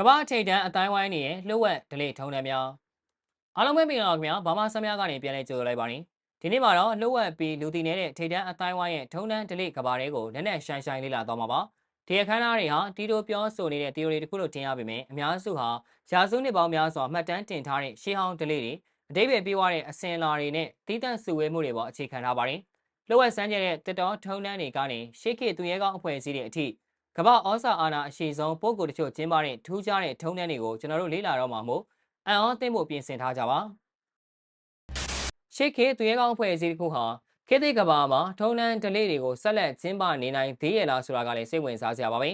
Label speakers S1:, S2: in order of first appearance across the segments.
S1: ကမ္ဘာထိပ်တန်းအတိုင်းဝိုင်းနေရဲ့လှုပ်ဝက်ဒလေထုံးတယ်များအားလုံးပဲမင်္ဂလာပါခင်ဗျာဘာမှဆမ်းများကနေပြန်လဲကြိုဆိုလိုက်ပါနေဒီနေ့မှာတော့လှုပ်ဝက်ပြီးလူတီနေတဲ့ထိပ်တန်းအတိုင်းဝိုင်းရဲ့ထုံးတန်းဒလေကဘာတွေကိုနက်နက်ရှိုင်းရှိုင်းလေးလာတော့မှာပါဒီအခမ်းအနားတွေဟာတီတိုပြောဆိုနေတဲ့ theory တစ်ခုလို့ထင်ရပေမယ့်အများစုဟာရာစုနှစ်ပေါင်းများစွာမှတ်တမ်းတင်ထားတဲ့ရှေးဟောင်းဒလေတွေအတိပ္ပယ်ပြေးွားတဲ့အစင်လာတွေနဲ့တီးတန့်စုဝဲမှုတွေပေါ်အခြေခံထားပါတယ်လှုပ်ဝက်စမ်းကြတဲ့တစ်တော်ထုံးတန်းတွေကနေရှေးခေတ်သူရဲကောင်းအဖွဲ့အစည်းတွေအထိ ကမ္ဘာဩဇာအာဏာအရှိဆုံးပုံကိုယ်တချို့ကျင်းပတဲ့ထူးခြားတဲ့ထုံးတန်းတွေကိုကျွန်တော်တို့လေ့လာတော့မှာမို့အံ့ဩသင့်ဖို့ပြင်ဆင်ထားကြပါရှေးခေတ်သူရဲကောင်းအဖွဲ့အစည်းတစ်ခုဟာခေတ်သစ်ကမ္ဘာမှာထုံးတန်းဒလေတွေကိုဆက်လက်ကျင်းပနေနိုင်သေးရလားဆိုတာကလည်းစိတ်ဝင်စားစရာပါပဲ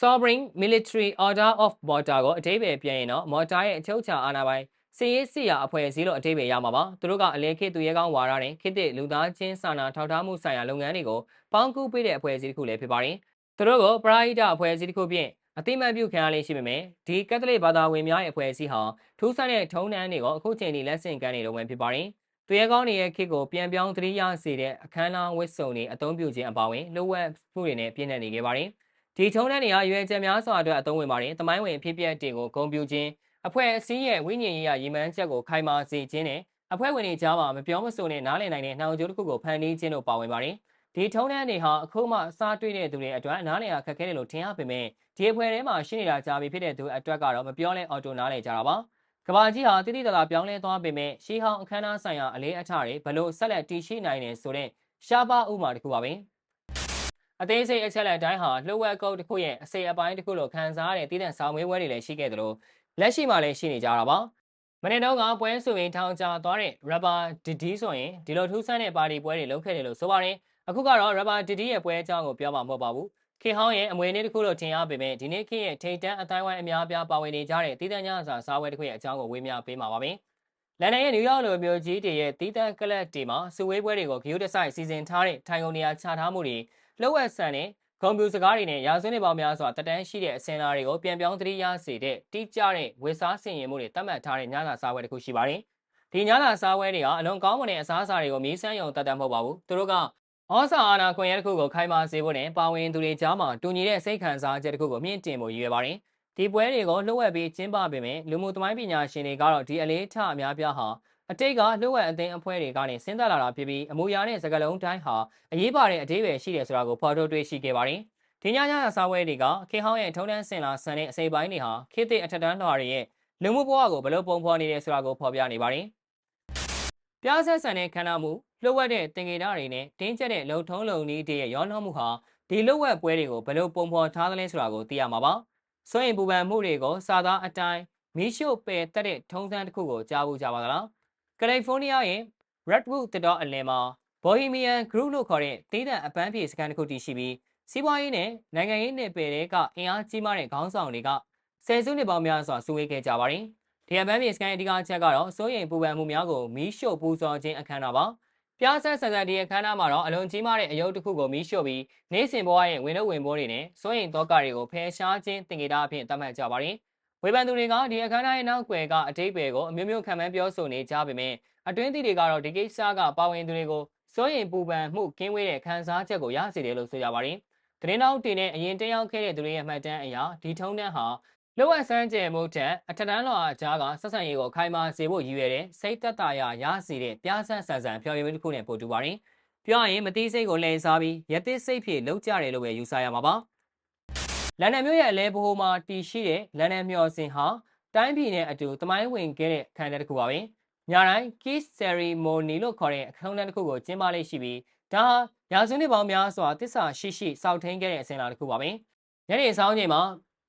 S1: Sovereign Military Order of Malta ကိုအတိပ္ပယ်ပြန်ရင်တော့ Malta ရဲ့အချုပ်အခြာအာဏာပိုင်စီရေးစီယာအဖွဲ့အစည်းလို့အတိပ္ပယ်ရမှာပါသူတို့ကအလဲခေတ်သူရဲကောင်းဝါဒနဲ့ခေတ်သစ်လူသားချင်းစာနာထောက်ထားမှုဆိုင်ရာလုပ်ငန်းတွေကိုပေါင်းကူးပေးတဲ့အဖွဲ့အစည်းတစ်ခုလည်းဖြစ်ပါတယ် သူတို့ကိုပရာဟိတအဖွဲ့အစည်းတစ်ခုဖြင့်အတိမတ်ပြုခံရလေးရှိပေမဲ့ဒီကက်သလစ်ဘာသာဝင်များရဲ့အဖွဲ့အစည်းဟာထူးဆန်းတဲ့ထုံးတမ်းတွေကိုအခုချိန်ထိလက်ဆင့်ကမ်းနေတော့မှဖြစ်ပါတယ်သူရဲကောင်းတွေရဲ့ခေတ်ကိုပြန်ပြောင်းသတိရစေတဲ့အခမ်းအနားဝတ်စုံတွေအသုံးပြုခြင်းအပါအဝင်လိုဝက်မှုတွေနဲ့ပြည့်နေနေခဲ့ပါတယ်ဒီထုံးတမ်းတွေဟာရွေးချက်များစွာအတွက်အသုံးဝင်ပါတယ်။တမိုင်းဝင်ဖြစ်ပျက်တွေကိုဂုဏ်ပြုခြင်းအဖွဲ့အစည်းရဲ့ဝိညာဉ်ရေးရာရည်မှန်းချက်ကိုခိုင်မာစေခြင်းနဲ့အဖွဲ့ဝင်တွေကြားမှာမပြောမဆိုနဲ့နားလည်နိုင်တဲ့နှောင်ကြိုးတစ်ခုကိုဖန်တီးခြင်းတို့ပါဝင်ပါတယ်။ ဒီထုံးတမ်းတွေဟာအခုမှစားတွေ့တဲ့သူတွေအတွက်နားလည်ရခက်ခဲတယ်လို့ထင်ရပေမဲ့ဒီအဖွဲ့ထဲမှာရှိနေတာကြာပြီဖြစ်တဲ့သူအတွက်ကတော့မပြောလဲအော်တိုနားလည်ကြတာပါ။ကဘာကြီးဟာတိတိတလာပြောင်းလဲသွားပေမဲ့ရှီဟောင်းအခမ်းအနားဆိုင်ရာအလေးအထားတွေဘလို့ဆက်လက်တည်ရှိနိုင်နေဆိုတဲ့ရှားပါဥမာတစ်ခုပါပဲ။အသေးစိတ်အချက်လက်တိုင်းဟာလှုပ်ဝက်ကုတ်တစ်ခုရဲ့အစိအပိုင်းတစ်ခုလိုခံစားရတဲ့တည်တဲ့ဆောင်းမွေးပွဲတွေလည်းရှိခဲ့သလိုလက်ရှိမှာလည်းရှိနေကြတာပါမနေ့တုန်းကပွဲဆိုရင်ထောင်ချသွားတဲ့ rubber didi ဆိုရင်ဒီလိုထူးဆန်းတဲ့ပါတီပွဲတွေလုပ်ခဲ့တယ်လို့ဆိုပါတယ် အခုကတော့ rubber didi ရဲ့ပွဲအကြောင်းကိုပြောမှာမဟုတ်ပါဘူးခေဟောင်းရဲ့အမွေနေ့တစ်ခုလို့ထင်ရပေမဲ့ဒီနေ့ခေရဲ့ထိတ်တန်းအတိုင်းဝိုင်းအများအပြားပါဝင်နေကြတဲ့တည်တဲ့ညစာစားပွဲတစ်ခုရဲ့အကြောင်းကိုဝေမျှပေးမှာပါပဲလန်ဒန်ရဲ့နယူးယောက်လိုမျိုးကြီးတွေရဲ့တီးတန်းကလပ်တီမှာစုဝေးပွဲတွေကိုဂီယိုတဆိုင်စီစဉ်ထားတဲ့ထိုင်ကုန်နေရာချထားမှုတွေလှုပ်ဝက်ဆန်တဲ့ကွန်ပျူတာစကားတွေနဲ့ရာဇဝတ်နေပေါင်းများစွာတက်တန်းရှိတဲ့အစင်လာတွေကိုပြန်ပြောင်းသတိရစေတဲ့တိကျတဲ့ဝေစားဆင်ရင်မှုတွေတတ်မှတ်ထားတဲ့ညစာစားပွဲတစ်ခုရှိပါတယ်။ဒီညစာစားပွဲတွေကအလွန်ကောင်းမွန်တဲ့အစားအစာတွေကိုမြည်ဆန်းရုံတတ်တတ်မဟုတ်ပါဘူး။သူတို့က ဩဇာအာဏာခွင့်ရတစ်ခုကိုခိုင်မာစေဖို့နဲ့ပါဝင်သူတွေကြားမှာတူညီတဲ့စိတ်ခံစားချက်တစ်ခုကိုမြင့်တင်ဖို့ရည်ရွယ်ပါတယ်။ဒီပွဲတွေကိုလှုပ်ဝက်ပြီးကျင်းပပေမဲ့လူမှုသမိုင်းပညာရှင်တွေကတော့ဒီအလေးထားအများပြားဟာအတိတ်ကလှုပ်ဝက်အသိန်းအဖွဲ့တွေကနေဆင်းသက်လာတာဖြစ်ပြီးအမူအရာနဲ့စကားလုံးတိုင်းဟာအရေးပါတဲ့အသေးပဲရှိတယ်ဆိုတာကိုဖော်ထုတ်တွေ့ရှိခဲ့ပါတယ်။ဒီညညအစားဝဲတွေကခေဟောင်းရဲ့ထုံးတန်းစင်လာဆန်တဲ့အစိပ်ပိုင်းတွေဟာခေတ်သစ်အထက်တန်းလွှာတွေရဲ့လူမှုဘဝကိုဘလို့ပုံဖော်နေတယ်ဆိုတာကိုဖော်ပြနေပါတယ်။ ပြားဆက်ဆန်တဲ့ခန္ဓာမှုလှုပ်ဝက်တဲ့တင်ကေတာတွေနဲ့တင်းကျပ်တဲ့လုံထုံးလုံနည်းတွေရဲ့ရောနှောမှုဟာဒီလှုပ်ဝက်ပွဲတွေကိုဘလို့ပုံဖော်ထားသလဲဆိုတာကိုသိရမှာပါ။စွန့်ရင်ပူပန်မှုတွေကိုစာသားအတိုင်းမီးရှို့ပယ်တက်တဲ့ထုံးစံတစ်ခုကိုကြားဖို့ကြပါသလား။ကယ်လီဖိုးနီးယားရဲ့ Redwood တတော်အလယ်မှာ Bohemian Group လို့ခေါ်တဲ့တေးသံအပန်းဖြေစကန်တစ်ခုတည်ရှိပြီးစီးပွားရေးနဲ့နိုင်ငံရေးနယ်ပယ်တွေကအင်အားကြီးမားတဲ့ခေါင်းဆောင်တွေကဆယ်စုနှစ်ပေါင်းများစွာစုဝေးခဲ့ကြပါတယ်။ ဒီအပန်းမြေစကန်အဓိကအချက်ကတော့စိုးရိမ်ပူပန်မှုများကိုမီးရှို့ပူဇော်ခြင်းအခမ်းအနားပါ။ပြားဆက်ဆန်ဆန်ဒီအခမ်းအနားမှာတော့အလွန်ကြီးမားတဲ့အယုတ်တစ်ခုကိုမီးရှို့ပြီးနေ့စဉ်ဘဝရဲ့ဝင်လို့ဝင်ပိုးတွေနဲ့စိုးရိမ်သောကတွေကိုဖယ်ရှားခြင်းတင်ကြတာအဖြစ်သတ်မှတ်ကြပါတယ်။ဝေဖန်သူတွေကဒီအခမ်းအနားရဲ့နောက်ွယ်ကအတိတ်ပဲကိုအမျိုးမျိုးခံမှန်းပြောဆိုနေကြပေမဲ့အတွင်းသီးတွေကတော့ဒီကိစ္စကပါဝင်သူတွေကိုစိုးရိမ်ပူပန်မှုကင်းဝေးတဲ့ခံစားချက်ကိုရစေတယ်လို့ဆိုကြပါတယ်။သတင်းတောက်တင်နဲ့အရင်တက်ရောက်ခဲ့တဲ့သူတွေရဲ့မှတ်တမ်းအရဒီထုံးတန်းဟာ လောအဆန်းကျဲမှုထက်အထက်တန်းလောအကြားကဆက်ဆံရေးကိုခိုင်မာစေဖို့ရည်ရွယ်တဲ့စိတ်သက်သာရာရစေတဲ့ပြားဆန်းဆန်ဆန်ဖျော်ရည်တစ်ခုနဲ့ပို့တူပါတယ်။ပြောရရင်မတိစိတ်ကိုလှည့်စားပြီးရတိစိတ်ဖြင့်လှုပ်ကြတယ်လို့ပဲယူဆရမှာပါ။လန်ဒန်မြို့ရဲ့အလဲဘိုးမှာတည်ရှိတဲ့လန်ဒန်မျော်စင်ဟာတိုင်းပြည်နဲ့အတူတမိုင်းဝင်ခဲ့တဲ့ခန်းတစ်ခုပါပဲ။ညတိုင်း kiss ceremony လို့ခေါ်တဲ့အခမ်းအနားတစ်ခုကိုကျင်းပလေးရှိပြီးဒါရာစုနှစ်ပေါင်းများစွာတစ္ဆာရှိရှိစောက်ထင်းခဲ့တဲ့အစဉ်လာတစ်ခုပါပဲညနေဆောင်ချိန်မှာ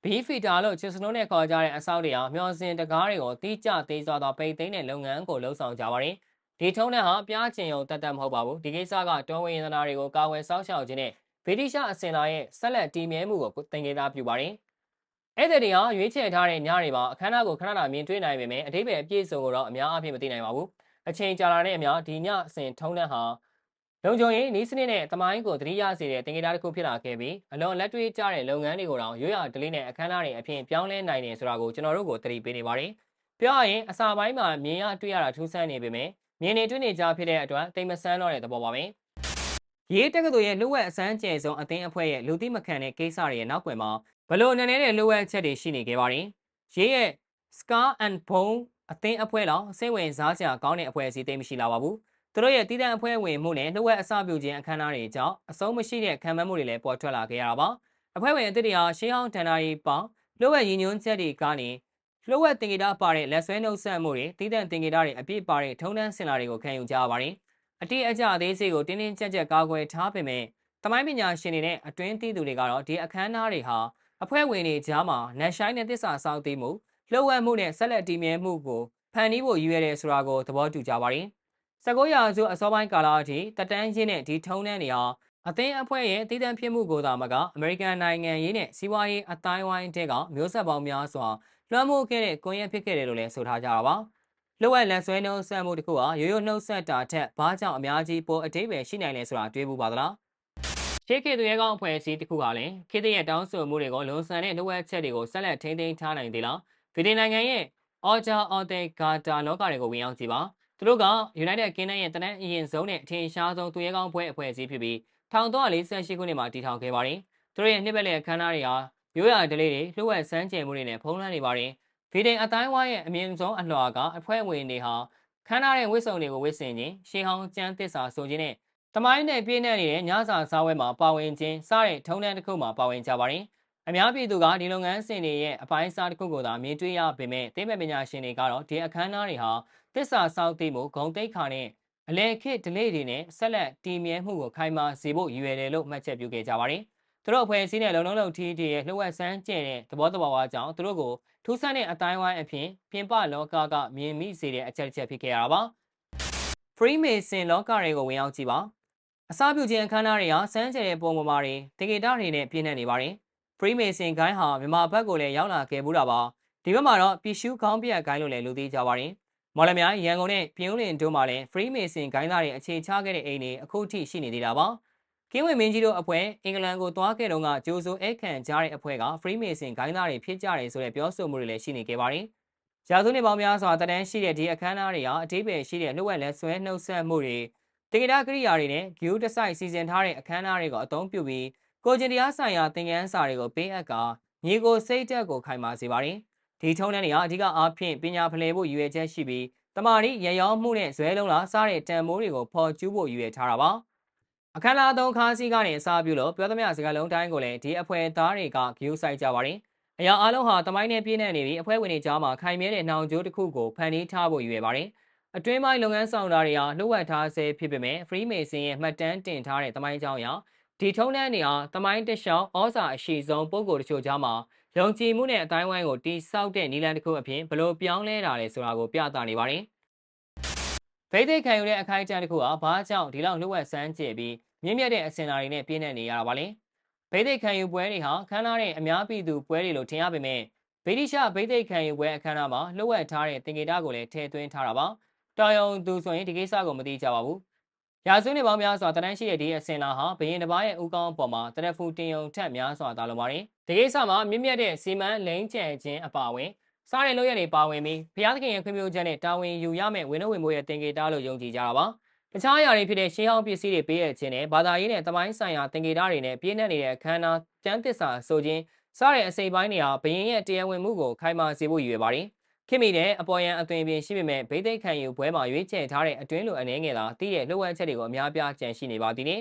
S1: ဘီဖီတာလို့ချစ်စနိုးနဲ့ခေါ်ကြတဲ့အဆောက်တွေဟာမျောစင်တကားတွေကိုတိကျသေးစွာသောပိတ်သိမ်းတဲ့လုပ်ငန်းကိုလှုပ်ဆောင်ကြပါတယ်ဒီထုံးတဲ့ဟာပြားချင်ုံတတ်တတ်မဟုတ်ပါဘူးဒီကိစ္စကတောဝင်ရတနာတွေကိုကာဝယ်စောင့်ရှောက်ခြင်းနဲ့ဗြိတိရှအစဉ်လာရဲ့ဆက်လက်တည်မြဲမှုကိုသင်္ကေတပြုပါတယ်အဲ့ဒီတွေဟာရွေးချယ်ထားတဲ့ညတွေမှာအခမ်းအနားကိုခဏခဏမြင်တွေ့နိုင်ပေမဲ့အထိပ္ပယ်အပြည့်စုံကိုတော့အများအားဖြင့်မသိနိုင်ပါဘူးအချိန်ကြာလာတဲ့အများဒီညအစဉ်ထုံးတဲ့ဟာ လုံခြုံရေးနီးစနစ်နဲ့တမိုင်းကိုသတိရစေတဲ့တင်ကြတာတစ်ခုဖြစ်လာခဲ့ပြီးအလွန်လက်တွေ့ကျတဲ့လုပ်ငန်းတွေကိုတော့ရွရဒလေးနဲ့အခမ်းအနားတွေအဖြစ်ပြောင်းလဲနိုင်တယ်ဆိုတာကိုကျွန်တော်တို့ကိုသတိပေးနေပါတယ်။ပြောရရင်အစာပိုင်းမှာမြင်ရတွေ့ရတာထူးဆန်းနေပေမဲ့မြင်နေတွေ့နေကြဖြစ်တဲ့အတွက်တိမ်မဆန်းတော့တဲ့သဘောပါပဲ။ရေးတက္ကသိုလ်ရဲ့လူဝက်အစမ်းကျယ်ဆုံးအသင်းအဖွဲ့ရဲ့လူသိမခံတဲ့ကိစ္စတွေရဲ့နောက်ွယ်မှာဘလို့နည်းနည်းတဲ့လိုအပ်ချက်တွေရှိနေခဲ့ပါတယ်ရေးရဲ့ Scar and Bone အသင်းအဖွဲ့လောက်စိတ်ဝင်စားစရာကောင်းတဲ့အဖွဲ့အစည်းသိမ်းမရှိလာပါဘူး သူတို့ရဲ့တည်တံ့အဖွဲ့ဝင်မှုနဲ့လှုပ်ဝက်အစပြုခြင်းအခမ်းအနားတွေကြောင့်အဆုံးမရှိတဲ့ခံမှန်းမှုတွေလည်းပေါ်ထွက်လာခဲ့ရတာပါအဖွဲ့ဝင်အသစ်တွေဟာရှေးဟောင်းတန်တာရီပေါလှုပ်ဝက်ရည်ညွှန်းချက်တွေကနေလှုပ်ဝက်တင်ကြတာပါတဲ့လက်ဆွဲနှုတ်ဆက်မှုတွေတည်တံ့တင်ကြတာတွေအပြည့်ပါတဲ့ထုံးတန်းစင်လာတွေကိုခံယူကြရပါတယ်အတိအကျအသေးစိတ်ကိုတင်းတင်းကြပ်ကြပ်ကာကွယ်ထားပေမဲ့တမိုင်းပညာရှင်တွေနဲ့အတွင်းသိသူတွေကတော့ဒီအခမ်းအနားတွေဟာအဖွဲ့ဝင်တွေကြားမှာနက်ရှိုင်းတဲ့တစ္ဆာစောင့်သိမှုလှုပ်ဝက်မှုနဲ့ဆက်လက်တည်မြဲမှုကိုဖန်တီးဖို့ရည်ရွယ်တယ်ဆိုတာကိုသဘောတူကြပါတယ် 19ရာစုအစောပိုင်းကာလအထိတက်တန်းရင်းနဲ့ဒီထုံးတန်းတွေဟာအသင်းအဖွဲ့ရဲ့တည်တံ့ဖြစ်မှုကိုသာမကအမေရိကန်နိုင်ငံရေးနဲ့စီးပွားရေးအတိုင်းဝိုင်းတဲ့ကမျိုးဆက်ပေါင်းများစွာလွှမ်းမိုးခဲ့တဲ့ကွန်ရက်ဖြစ်ခဲ့တယ်လို့လည်းဆိုထားကြတာပါ။လှုပ်ဝက်လက်ဆွဲနှုံးဆက်မှုတစ်ခုဟာရိုးရိုးနှုတ်ဆက်တာထက်ဘာကြောင့်အများကြီးပိုအတိတ်ပဲရှိနိုင်လဲဆိုတာတွေးဘူးပါသလား။ရှေးခေတ်သူရဲကောင်းအဖွဲ့အစည်းတစ်ခုကလည်းခေတ်တရဲ့တောင်းဆိုမှုတွေကိုလွန်ဆန်တဲ့လှုပ်ဝက်ချက်တွေကိုဆက်လက်ထိန်းသိမ်းထားနိုင်သေးလား။ဗီဒီနိုင်ငံရဲ့အော်ဂျာအော်တေဂါတာလောကတွေကိုဝင်ရောက်ကြည့်ပါ။ သူတို့က United Kingdom ရဲ့တနက်အရင်ဆုံးနဲ့အထင်ရှားဆုံးသူရဲကောင်းအဖွဲ့အဖွဲ့အစည်းဖြစ်ပြီး1348ခုနှစ်မှာတည်ထောင်ခဲ့ပါတယ်။သူတို့ရဲ့နှစ်ပတ်လည်အခမ်းအနားတွေဟာရိုးရာဒလေးတွေလှုပ်ဝက်စမ်းကြယ်မှုတွေနဲ့ဖုံးလွှမ်းနေပါတယ်။ဗီဒီအတိုင်းဝိုင်းရဲ့အမြင့်ဆုံးအလွှာကအဖွဲ့ဝင်တွေဟာခမ်းနားတဲ့ဝစ်စုံတွေကိုဝစ်ဆင်ခြင်းရှေးဟောင်းကျမ်းသစ္စာဆိုခြင်းနဲ့တမိုင်းနဲ့ပြည့်နှက်နေတဲ့ညစာစားဝဲမှာပါဝင်ခြင်းစတဲ့ထုံးတမ်းတစ်ခုမှာပါဝင်ကြပါတယ်။ အများပြည်သူကဒီလုပ်ငန်းစဉ်တွေရဲ့အပိုင်းအစားတစ်ခုကိုသာမြင်တွေ့ရပေမဲ့သိပ္ပံပညာရှင်တွေကတော့ဒီအခမ်းအနားတွေဟာသစ္စာစောင့်သိမှုဂုံတိတ်ခါနဲ့အလဲခေတ်ဒလေတွေနဲ့ဆက်လက်တည်မြဲမှုကိုခိုင်မာစေဖို့ရည်ရွယ်တယ်လို့မှတ်ချက်ပြုခဲ့ကြပါတယ်။သူတို့အဖွဲ့အစည်းနဲ့လုံလုံလုံထီထီရဲ့လှုပ်ဝက်ဆန်းကျဲတဲ့သဘောတဘာဝကြောင့်သူတို့ကိုထူးဆန်းတဲ့အတိုင်းဝိုင်းအဖြစ်ပြင်ပလောကကမြင်မိစေတဲ့အချက်တစ်ချက်ဖြစ်ခဲ့ရတာပါ။ Freemason လောကတွေကိုဝင်ရောက်ကြည့်ပါ။အစားပြုခြင်းအခမ်းအနားတွေဟာစမ်းကြဲတဲ့ပုံပေါ်မှာတွေတကေတာတွေနဲ့ပြည့်နေနေပါတယ်။ Freemason ဂိုင်းဟာမြန်မာဘက်ကိုလည်းရောက်လာခဲ့ဘူးတာပါ။ဒီဘက်မှာတော့ပြည်ရှုခေါင်းပြက်ဂိုင်းလို့လည်းလူသိကြပါတယ်။မော်လမြိုင်ရန်ကုန်နဲ့ပြင်ဦးလွင်တို့မှာလည်း Freemason ဂိုင်းသားတွေအခြေချခဲ့တဲ့အိမ်တွေအခုထိရှိနေသေးတာပါ။ကင်းဝင်မင်းကြီးတို့အဖွဲ့အင်္ဂလန်ကိုသွားခဲ့တုန်းကဂျိုဆိုအခန့်ကြားတဲ့အဖွဲ့က Freemason ဂိုင်းသားတွေဖြစ်ကြတယ်ဆိုတဲ့ပြောဆိုမှုတွေလည်းရှိနေခဲ့ပါတယ်။ရာစုနှစ်ပေါင်းများစွာတန်းရှိတဲ့ဒီအခမ်းအနားတွေဟာအတိပ္ပယ်ရှိတဲ့လှုပ်ဝက်လက်ဆွဲနှုတ်ဆက်မှုတွေတေဂတာကရိယာတွေနဲ့ဂယူးတဆိုင်စီစဉ်ထားတဲ့အခမ်းအနားတွေကိုအသုံးပြုပြီး ကိုကျင်တရားဆိုင်ရာသင်ခန်းစာတွေကိုပေးအပ်ကာညီကိုစိတ်တက်ကိုခိုင်မာစေပါတယ်။ဒီထုံးတန်းတွေဟာအဓိကအားဖြင့်ပညာဖလှယ်ဖို့ရည်ရွယ်ချက်ရှိပြီးတမာရီရရောမှုနဲ့ဇွဲလုံးလားစားတဲ့တန်မိုးတွေကိုဖော်ကျူးဖို့ရည်ရွယ်ထားတာပါအခမ်းအနားသုံးခါးစီးကနေအစားပြုလို့ပြောသမျှစကားလုံးတိုင်းကိုလည်းဒီအဖွဲ့သားတွေကဂယူးဆိုင်ကြပါတယ်အရာအလုံးဟာတမိုင်းနဲ့ပြည့်နေနေပြီးအဖွဲ့ဝင်တွေကြားမှာခိုင်မြဲတဲ့နှောင်ကြိုးတစ်ခုကိုဖန်တီးထားဖို့ရည်ရွယ်ပါတယ်အတွင်းပိုင်းလုပ်ငန်းဆောင်တာတွေဟာလှုပ်ဝက်ထားဆဲဖြစ်ပေမဲ့ Freemason ရဲ့မှတ်တမ်းတင်ထားတဲ့တမိုင်းကြောင်းအရ ဒီထုံးတန်းတွေဟာတမိုင်းတရှောင်းဩဇာအရှိဆုံးပုံကိုယ်တချို့ကြားမှာယုံကြည်မှုနဲ့အတိုင်းဝိုင်းကိုတိဆောက်တဲ့နည်းလမ်းတစ်ခုအဖြစ်ဘလို့ပြောင်းလဲတာလဲဆိုတာကိုပြသနေပါတယ်ဗိသိက်ခံယူတဲ့အခိုင်အတန့်တစ်ခုဟာဘာကြောင့်ဒီလောက်လှုပ်ဝက်ဆန်းကျယ်ပြီးမြင့်မြတ်တဲ့အစင်လာတွေနဲ့ပြည့်နေနေရတာပါလဲဗိသိက်ခံယူပွဲတွေဟာခမ်းနားတဲ့အများပြည်သူပွဲတွေလို့ထင်ရပေမဲ့ဗိတိရှဗိသိက်ခံယူပွဲအခမ်းအနားမှာလှုပ်ဝက်ထားတဲ့တင်ကေတာကိုလည်းထည့်သွင်းထားတာပါတောင်ယုံသူဆိုရင်ဒီကိစ္စကိုမသိကြပါဘူး ရာစုနှစ်ပေါင်းများစွာတန်းရှိတဲ့ဒီအစင်လာဟာဘရင်တစ်ပါးရဲ့ဥကောင်းအပေါ်မှာတရဖူတင်ယုံထက်များစွာတာလုံးပါတယ်ဒီကိစ္စမှာမြင့်မြတ်တဲ့စီမံလိမ့်ကျဲခြင်းအပါအဝင်စားတဲ့လုပ်ရတွေပါဝင်ပြီးဘုရားသခင်ရဲ့ခွင့်ပြုချက်နဲ့တာဝန်ယူရမယ့်ဝင်နှုတ်ဝင်မိုးရဲ့တင်ကေတာလို့ယုံကြည်ကြတာပါ။တခြားအရာတွေဖြစ်တဲ့ရှင်းဟောင်းပစ္စည်းတွေပေးရခြင်းနဲ့ဘာသာရေးနဲ့တမိုင်းဆိုင်ရာတင်ကေတာတွေနဲ့ပြည့်နှက်နေတဲ့အခမ်းအနားကျမ်းသစ္စာဆိုခြင်းစားတဲ့အစိပ်ပိုင်းတွေဟာဘရင်ရဲ့တရားဝင်မှုကိုခိုင်မာစေဖို့ရည်ရွယ်ပါတယ်။ ခင်မိတဲ့အပေါ်ယံအသွင်ပြင်ရှိပေမဲ့ဗိသိက်ခံယူပွဲမှာရွေးချယ်ထားတဲ့အတွင်းလိုအနေငယ်သာတည်တဲ့လှုပ်ဝက်ချက်တွေကိုအများပြားကြံရှိနေပါသေးတယ်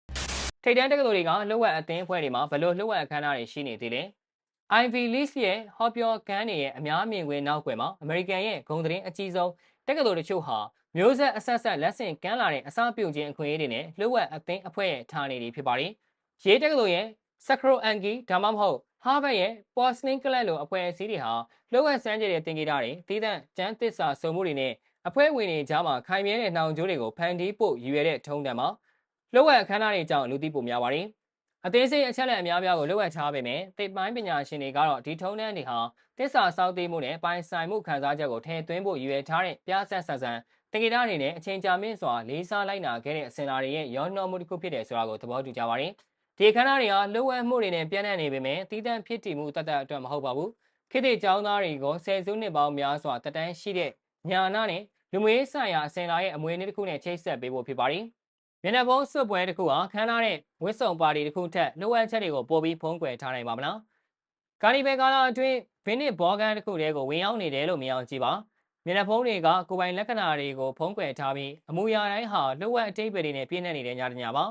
S1: ။ထိတ်တန်းတက္ကသိုလ်တွေကလှုပ်ဝက်အသင်းအဖွဲ့တွေမှာဘလို့လှုပ်ဝက်အခမ်းအနားတွေရှိနေသေးလဲ။ Ivy League ရဲ့ဟောပြောကန်းတွေရဲ့အများမြင်ကွင်းနောက်ွယ်မှာအမေရိကန်ရဲ့ဂုဏ်သတင်းအကြီးဆုံးတက္ကသိုလ်တချို့ဟာမျိုးဆက်အဆက်ဆက်လက်ဆင့်ကမ်းလာတဲ့အစားပြုခြင်းအခွင့်အရေးတွေနဲ့လှုပ်ဝက်အသင်းအဖွဲ့ရဲ့ဌာနေတွေဖြစ်ပါတယ်။ရေးတက္ကသိုလ်ရဲ့ Sacro Angi ဒါမှမဟုတ် Harvard ရဲ့ Boston College လိုအဖွဲ့အစည်းတွေဟာလှုပ်ဝက်စမ်းကြတဲ့သင်္ကေတတွေတည်တဲ့ကျန်းသစ္စာစုံမှုတွေနဲ့အဖွဲ့ဝင်တွေကြားမှာခိုင်မြဲတဲ့နှောင်ကြိုးတွေကိုဖန်တီးဖို့ရည်ရွယ်တဲ့ထုံးတမ်းမှာလှုပ်ဝက်အခမ်းအနားတွေကြောင့်လူသိပိုများပါတယ်။အသေးစိတ်အချက်လက်အများပြားကိုလိုအပ်ထားပေမဲ့သိပ္ပံပညာရှင်တွေကတော့ဒီထုံးတမ်းတွေဟာတစ္ဆာစောင့်သိမှုနဲ့ပိုင်ဆိုင်မှုခံစားချက်ကိုထည့်သွင်းဖို့ရည်ရွယ်ထားတဲ့ပြဆက်ဆက်ဆန်တက္ကသိုလ်အနေနဲ့အချိန်ကြာမြင့်စွာလေးစားလိုက်နာခဲ့တဲ့အစင်လာတွေရဲ့ရောနှောမှုတစ်ခုဖြစ်တယ်ဆိုတာကိုသဘောတူကြပါရင် ဒီခန္ဓာတွေဟာလိုအပ်မှုတွေနဲ့ပြန့်နှံ့နေပေမဲ့တည်တံ့ဖြစ်တည်မှုတတ်တတ်အတွက်မဟုတ်ပါဘူးခေတ်သစ်ကျောင်းသားတွေကိုဆယ်စုနှစ်ပေါင်းများစွာတက်တန်းရှိတဲ့ညာနာနဲ့လူမျိုးရေးဆိုင်ရာအစင်လာရဲ့အမွေအနှစ်တစ်ခုနဲ့ချိတ်ဆက်ပေးဖို့ဖြစ်ပါတယ်မျက်နှာဖုံးစွပ်ပွဲတစ်ခုဟာခမ်းနားတဲ့ဝစ်စုံပါတီတစ်ခုထက်လိုအပ်ချက်တွေကိုပို့ပြီးဖုံးကွယ်ထားနိုင်ပါမလားကာနီဗယ်ကာလာအတွင်းဗင်းနစ်ဘောကန်တစ်ခုတည်းကိုဝင်ရောက်နေတယ်လို့မြင်အောင်ကြည့်ပါမျက်နှာဖုံးတွေကကိုယ်ပိုင်လက္ခဏာတွေကိုဖုံးကွယ်ထားပြီးအမူအရာတိုင်းဟာလှုပ်ဝက်အတိတ်ပဲတွေနဲ့ပြည့်နေနေတဲ့ညတညပါ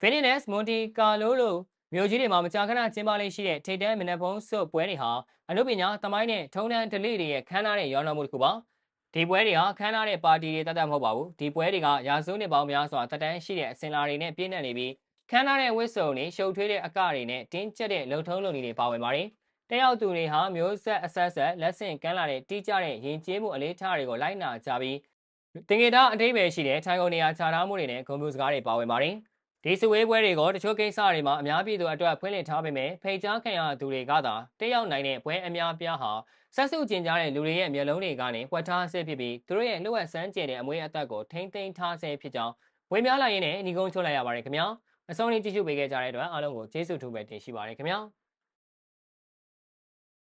S1: ဗင်းနစ်နက်စ်မွန်တီကာလိုလိုမြို့ကြီးတွေမှာမကြာခဏကျင်းပလေးရှိတဲ့ထိတ်တန်းမျက်နှာဖုံးစွပ်ပွဲတွေဟာအနုပညာသမိုင်းနဲ့ထုံတန်းဒလိတွေရဲ့ခမ်းနားတဲ့ရောင်းတော်မှုတစ်ခုပါဒီပွဲတွေဟာခမ်းနားတဲ့ပါတီတွေတတ်တတ်မဟုတ်ပါဘူးဒီပွဲတွေကရာစုနှစ်ပေါင်းများစွာတက်တန်းရှိတဲ့အစင်လာတွေနဲ့ပြည့်နေနေပြီးခမ်းနားတဲ့ဝစ်စုံတွေရှုပ်ထွေးတဲ့အကတွေနဲ့တင်းကျပ်တဲ့လုံထုံးလုံတွေပါဝင်ပါတယ်တက်ရောက်သူတွေဟာမျိုးဆက်အဆက်ဆက်လက်ဆင့်ကမ်းလာတဲ့တီးကြတဲ့ရင်ကျေးမှုအလေးထားတွေကိုလိုက်နာကြပြီးတင်ငေတာအတိတ်ပဲရှိတဲ့ထိုင်ကုန်နေရာခြားထားမှုတွေနဲ့ဂုဏ်ပြုစကားတွေပါဝင်ပါတယ် ဒီစဝေးပွဲတွေကိုတချို့ကိစ္စတွေမှာအများပြည်သူအတွက်ဖွင့်လှစ်ထားပေမဲ့ဖိတ်ကြားခံရသူတွေကသာတက်ရောက်နိုင်တဲ့ပွဲအများပြားဟာဆက်စုကျင်ကြတဲ့လူတွေရဲ့မျက်လုံးတွေကနေပွက်ထားဆဲဖြစ်ပြီးသူတို့ရဲ့လှုပ်ဝက်ဆန်းကျင်တဲ့အမွေးအသက်ကိုထိမ့်သိမ်းထားဆဲဖြစ်ကြောင်းဝေများလာရင်းနဲ့ညီကုန်းချုပ်လိုက်ရပါတယ်ခင်ဗျာအဆုံးလေးကြည့်ရှုပေးခဲ့ကြတဲ့အတွက်အားလုံးကိုကျေးဇူးထူးပဲတင်ရှိပါတယ်ခင်ဗျာ